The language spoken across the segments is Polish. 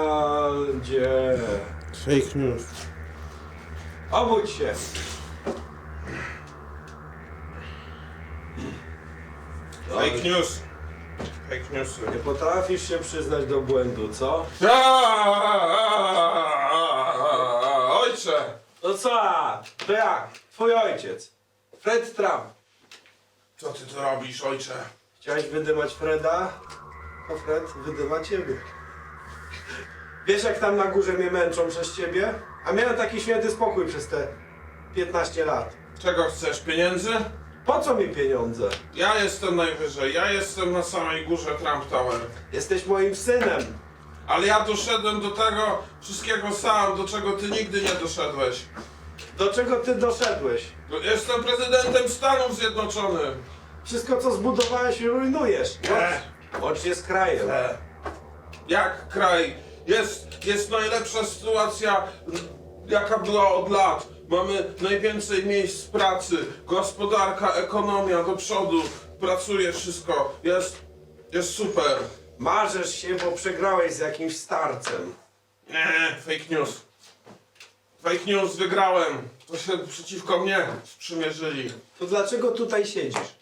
Ronaldzie. Fake news. Obudź się. Fake news. Fake news. Nie potrafisz się przyznać do błędu, co? Ojcze! No co? To ja. Twój ojciec. Fred Trump. Co ty tu robisz, ojcze? Chciałeś wydymać Freda? To Fred wydyma ciebie. Wiesz jak tam na górze mnie męczą przez ciebie? A miałem taki święty spokój przez te 15 lat. Czego chcesz? Pieniędzy? Po co mi pieniądze? Ja jestem najwyżej. Ja jestem na samej górze Trump Tower. Jesteś moim synem. Ale ja doszedłem do tego wszystkiego sam, do czego ty nigdy nie doszedłeś. Do czego ty doszedłeś? Jestem prezydentem Stanów Zjednoczonych. Wszystko co zbudowałeś rujnujesz. Nie. Łącznie z krajem. Jak kraj? Jest, jest najlepsza sytuacja, jaka była od lat. Mamy najwięcej miejsc pracy, gospodarka, ekonomia do przodu, pracuje wszystko. Jest, jest super. Marzesz się, bo przegrałeś z jakimś starcem. Nie, fake news. Fake news, wygrałem. To się przeciwko mnie sprzymierzyli. To dlaczego tutaj siedzisz?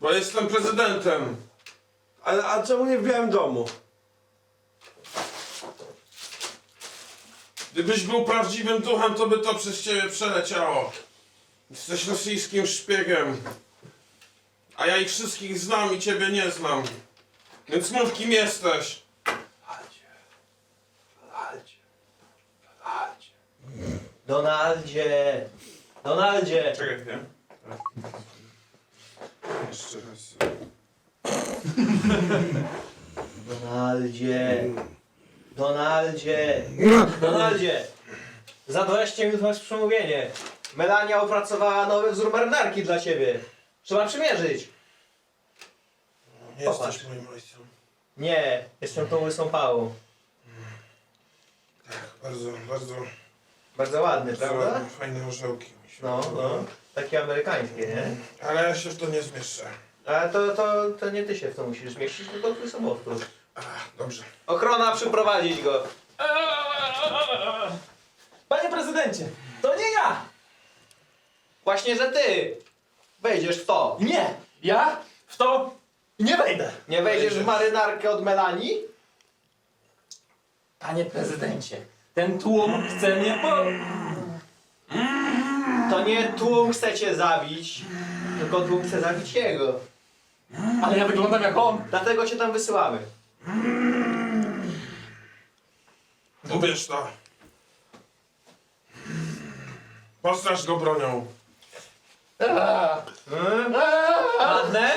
Bo jestem prezydentem. A, a czemu nie w Białym Domu? Gdybyś był prawdziwym duchem, to by to przez ciebie przeleciało. Jesteś rosyjskim szpiegiem. A ja ich wszystkich znam i ciebie nie znam. Więc mów kim jesteś. Walcie. Walcie. Donaldzie! Donaldzie! Czekaj. Jeszcze raz. Donaldzie! Donaldzie! Donaldzie! Za 20 minut masz przemówienie. Melania opracowała nowy wzór marynarki dla ciebie. Trzeba przymierzyć. Nie Popatrz. jesteś moim ojcem. Nie, jestem tą łysą pałą. Tak, bardzo, bardzo, Bardzo ładny, bardzo prawda? ładne, fajne orzełki. mi się No, podobały. Takie amerykańskie, nie? Ale ja się w to nie zmieszczę. Ale to, to, to nie ty się w to musisz zmieścić, tylko twój samowtór. Ach, dobrze. Ochrona, przyprowadzić go. Panie prezydencie, to nie ja! Właśnie, że ty wejdziesz w to. Nie! Ja w to nie wejdę! Nie wejdziesz w marynarkę od Melanii? Panie prezydencie, ten tłum chce mnie po... To nie tłum chce cię zabić, tylko tłum chce zabić jego. Ale ja wyglądam jak on! Dlatego cię tam wysyłamy. Ubierz to. Postraż go bronią. Aaa, Ładne?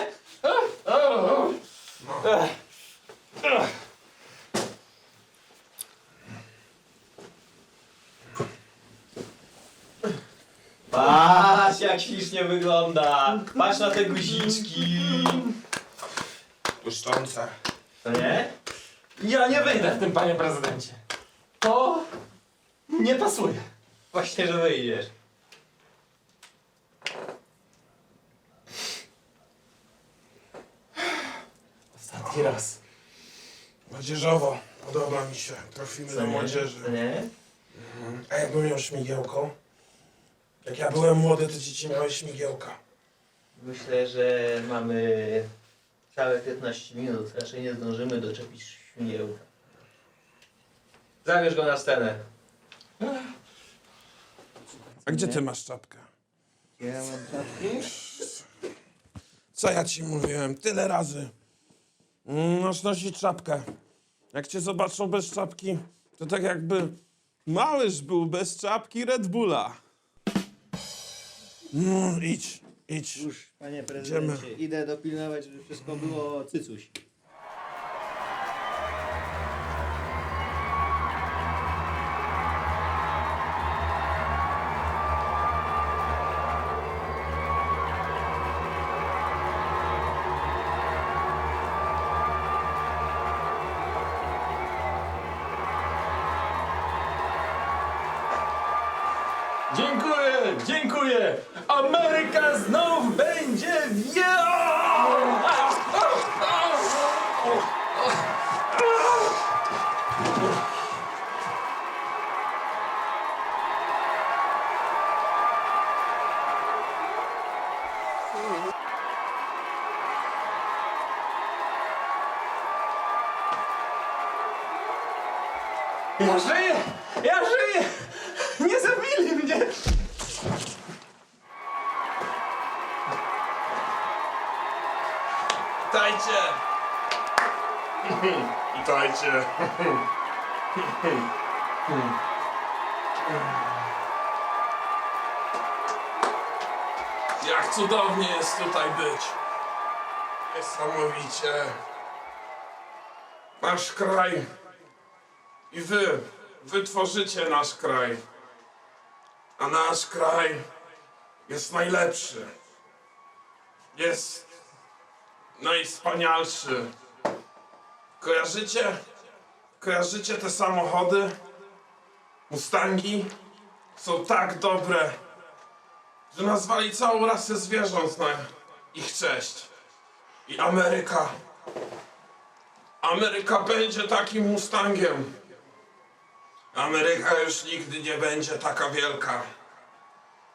aaa. Patrz jak ślicznie wygląda. Patrz na te guziczki. Błyszczące. To nie? Ja nie wejdę w tym, panie prezydencie. To nie pasuje. Właśnie, że wyjdziesz. Ostatni raz. Młodzieżowo. Podoba mi się. Trafimy Co do nie? młodzieży. To nie? A jakbym miał śmigiełko? Jak ja byłem młody, to dzieci miały śmigiełka. Myślę, że mamy całe 15 minut. Raczej nie zdążymy doczepić śmigiełka. Zabierz go na scenę. A gdzie ty masz czapkę? Ja mam czapki? Co ja ci mówiłem? Tyle razy. Mm, Masz nosić czapkę. Jak cię zobaczą bez czapki, to tak jakby małyż był bez czapki Red Bulla. No, idź, idź. Już, panie prezydencie, idę dopilnować, żeby wszystko było cycuś. Dziękuję, dziękuję. Ameryka znów będzie wie... Ja żyję! Ja żyję! Nie zabili mnie! Witajcie! Witajcie! Jak cudownie jest tutaj być. Niesamowicie. Nasz kraj. I wy, wy tworzycie nasz kraj. A nasz kraj jest najlepszy. Jest najwspanialszy. Kojarzycie? Kojarzycie te samochody? Mustangi? Są tak dobre, że nazwali całą rasę zwierząt na ich cześć. I Ameryka. Ameryka będzie takim Mustangiem. Ameryka już nigdy nie będzie taka wielka,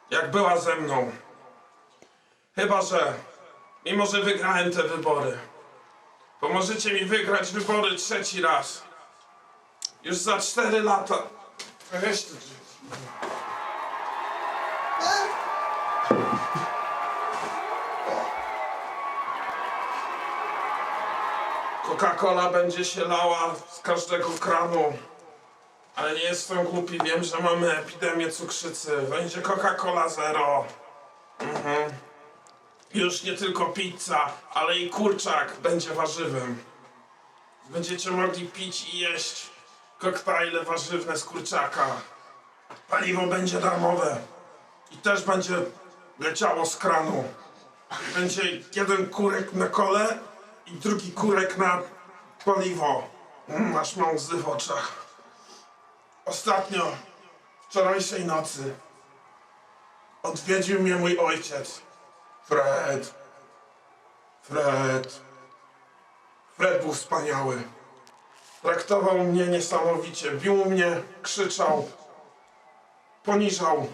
jak była ze mną. Chyba, że mimo że wygrałem te wybory, pomożecie mi wygrać wybory trzeci raz. Już za cztery lata. Weź to. Coca-Cola będzie się lała z każdego kranu. Ale nie jestem głupi, wiem, że mamy epidemię cukrzycy. Będzie Coca-Cola Zero. Mhm. Już nie tylko pizza, ale i kurczak będzie warzywem. Będziecie mogli pić i jeść koktajle warzywne z kurczaka. Paliwo będzie darmowe. I też będzie leciało z kranu. Będzie jeden kurek na kole i drugi kurek na paliwo. Mm, aż mam łzy w oczach. Ostatnio, wczorajszej nocy, odwiedził mnie mój ojciec. Fred. Fred. Fred był wspaniały. Traktował mnie niesamowicie. Bił mnie, krzyczał, poniżał.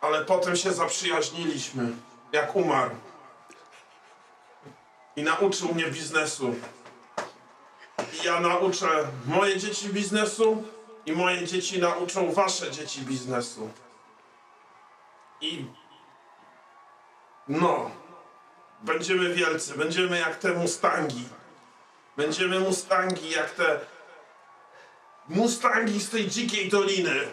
Ale potem się zaprzyjaźniliśmy, jak umarł. I nauczył mnie biznesu. I ja nauczę moje dzieci biznesu i moje dzieci nauczą wasze dzieci biznesu. I no, będziemy wielcy, będziemy jak te Mustangi. Będziemy Mustangi jak te Mustangi z tej dzikiej doliny.